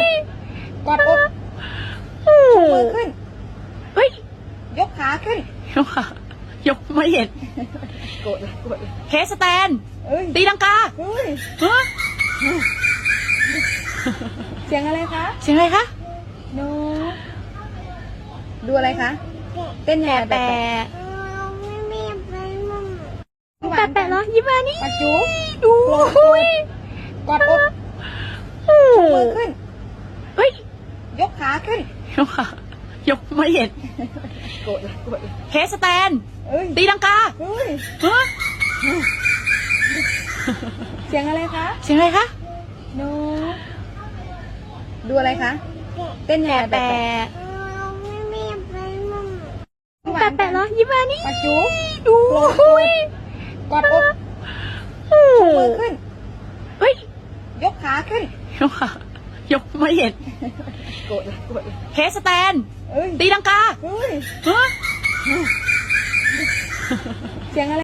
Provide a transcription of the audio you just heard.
ยกอดอกมือขึ้น เฮ้ย ยกขาขึ้น ยกค่ะยกไม่เห็นโกรธเลยโกรธเลยเคสแตน เอ้ยตีลังกาเฮ้ยฮะเสียงอะไรคะ เสียงอะไรคะหนูดูอะไรคะ เต้นแห่แปะแปะแปะแปะเหรอยิ้มมานี่ปักจูดูโกรธโกรธกอดอกมือขึ้น เฮ้ย ยกขาขึ้น ยกค่ะยกไม่เห็นโกรธเลยโกรธเลยเคสแตน เอ้ยตีลังกาเฮ้ยฮะเสียงอะไรคะเสียงอะไรคะหนูดูอะไรคะ เต้นแห่แปะแปะแปะแปะเหรอยิ้มมานี่ปักจูดูโกรธกอดอกมือขึ้นเฮ้ยยกขาขึ้นยกค่ะ ยกไม่เห็นโกรธเลยโกรธเลยเคสแตน เอ้ยตีลังกาเฮ้ยฮะ เสียงอะไร